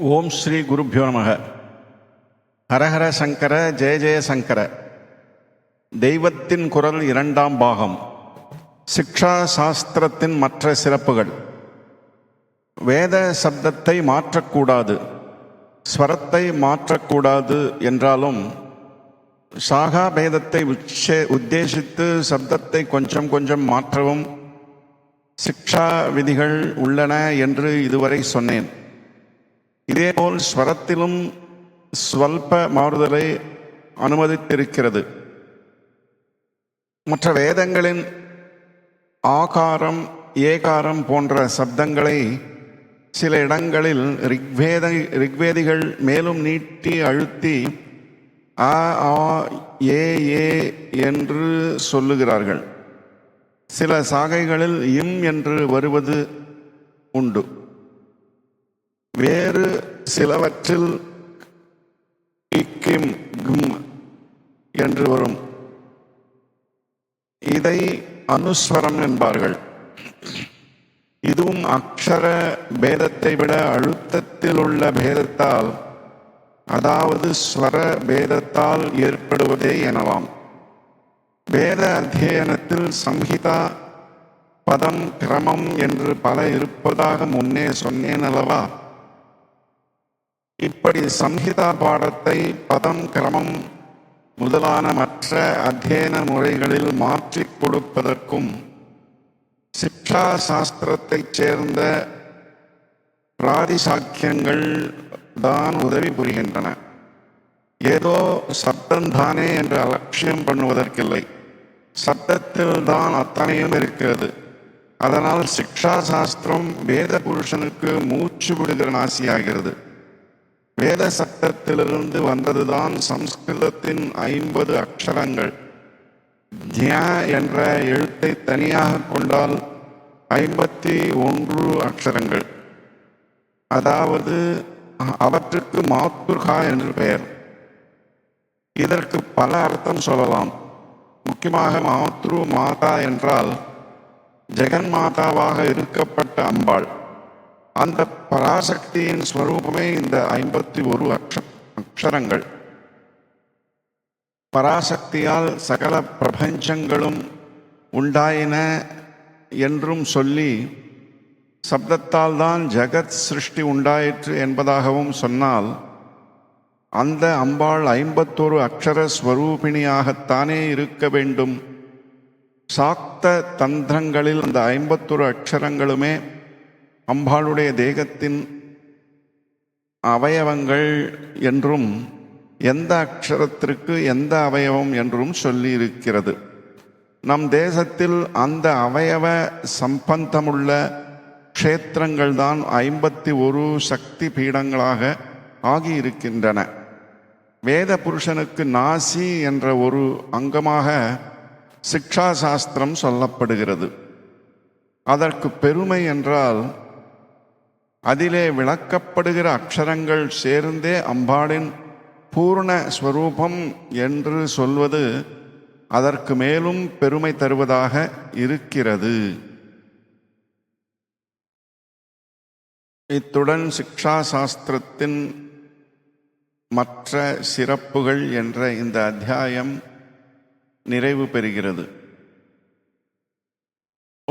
ஓம் ஸ்ரீ குருப்பியோ நமக. ஹரஹர சங்கர ஜெய ஜெய சங்கர. தெய்வத்தின் குரல் இரண்டாம் பாகம். சிக்ஷா சாஸ்திரத்தின் மற்ற சிறப்புகள். வேத சப்தத்தை மாற்றக்கூடாது. ஸ்வரத்தை மாற்றக்கூடாது என்றாலும் சாகா பேதத்தை உச்சே உத்தேசித்து சப்தத்தை கொஞ்சம் கொஞ்சம் மாற்றவும் சிக்ஷா விதிகள் உள்ளன என்று இதுவரை சொன்னேன். இதேபோல் ஸ்வரத்திலும் ஸ்வல்ப மாறுதலை அனுமதித்திருக்கிறது. மற்ற வேதங்களின் ஆகாரம் ஏகாரம் போன்ற சப்தங்களை சில இடங்களில் ரிக்வேத ரிக்வேதிகள் மேலும் நீட்டி அழுத்தி அ ஆ ஏ ஏ என்று சொல்லுகிறார்கள். சில சாகைகளில் இம் என்று வருவது உண்டு. வேறு சிலவற்றில் இக்கிம் கும் என்று வரும். இதை அனுஸ்வரம் என்பார்கள். இதுவும் அக்ஷர பேதத்தை விட அழுத்தத்தில் உள்ள பேதத்தால் அதாவது ஸ்வர பேதத்தால் ஏற்படுவதே எனலாம். வேத அத்தியனத்தில் சம்ஹிதா பதம் கிரமம் என்று பல இருப்பதாக முன்னே சொன்னேன் அல்லவா இப்படி சம்ஹிதா பாடத்தை பதம் கிரமம் முதலான மற்ற அத்தியன முறைகளில் மாற்றிக் கொடுப்பதற்கும் சிக்ஷா சாஸ்திரத்தைச் சேர்ந்த பிராதிசாக்கியங்கள் தான் உதவி புரிகின்றன. ஏதோ சப்தந்தானே என்று அலட்சியம் பண்ணுவதற்கில்லை. சப்தத்தில் தான் அத்தனையும் இருக்கிறது. அதனால் சிக்ஷா சாஸ்திரம் வேத புருஷனுக்கு மூச்சு விடுகிற நாசியாகிறது வேத சப்தத்திலிருந்து வந்ததுதான் சம்ஸ்கிருதத்தின் ஐம்பது அக்ஷரங்கள். தியா என்ற எழுத்தை தனியாக கொண்டால் ஐம்பத்தி ஒன்று அக்ஷரங்கள். அதாவது அவற்றுக்கு மாத்துர்கா என்று பெயர். இதற்கு பல அர்த்தம் சொல்லலாம். முக்கியமாக மாத்ரு மாதா என்றால் ஜெகன் மாதாவாக இருக்கப்பட்ட அம்பாள். அந்த பராசக்தியின் ஸ்வரூபமே இந்த ஐம்பத்தி ஒரு அக்ஷ அக்ஷரங்கள். பராசக்தியால் சகல பிரபஞ்சங்களும் உண்டாயின என்றும் சொல்லி சப்தத்தால் தான் ஜெகத் சிருஷ்டி உண்டாயிற்று என்பதாகவும் சொன்னால் அந்த அம்பாள் ஐம்பத்தொரு அக்ஷர ஸ்வரூபிணியாகத்தானே இருக்க வேண்டும். சாக்த தந்திரங்களில் அந்த ஐம்பத்தொரு அக்ஷரங்களுமே அம்பாளுடைய தேகத்தின் அவயவங்கள் என்றும் எந்த அக்ஷரத்திற்கு எந்த அவயவம் என்றும் சொல்லியிருக்கிறது. நம் தேசத்தில் அந்த அவயவ சம்பந்தமுள்ள க்ஷேத்திரங்கள் தான் ஐம்பத்தி ஒரு சக்தி பீடங்களாக ஆகியிருக்கின்றன. வேத புருஷனுக்கு நாசி என்ற ஒரு அங்கமாக சிக்ஷா சாஸ்திரம் சொல்லப்படுகிறது. அதற்கு பெருமை என்றால் அதிலே விளக்கப்படுகிற அக்ஷரங்கள் சேர்ந்தே அம்பாளின் பூர்ண ஸ்வரூபம் என்று சொல்வது அதற்கு மேலும் பெருமை தருவதாக இருக்கிறது. இத்துடன் சிக்ஷா சாஸ்திரத்தின் மற்ற சிறப்புகள் என்ற இந்த அத்தியாயம் நிறைவு பெறுகிறது.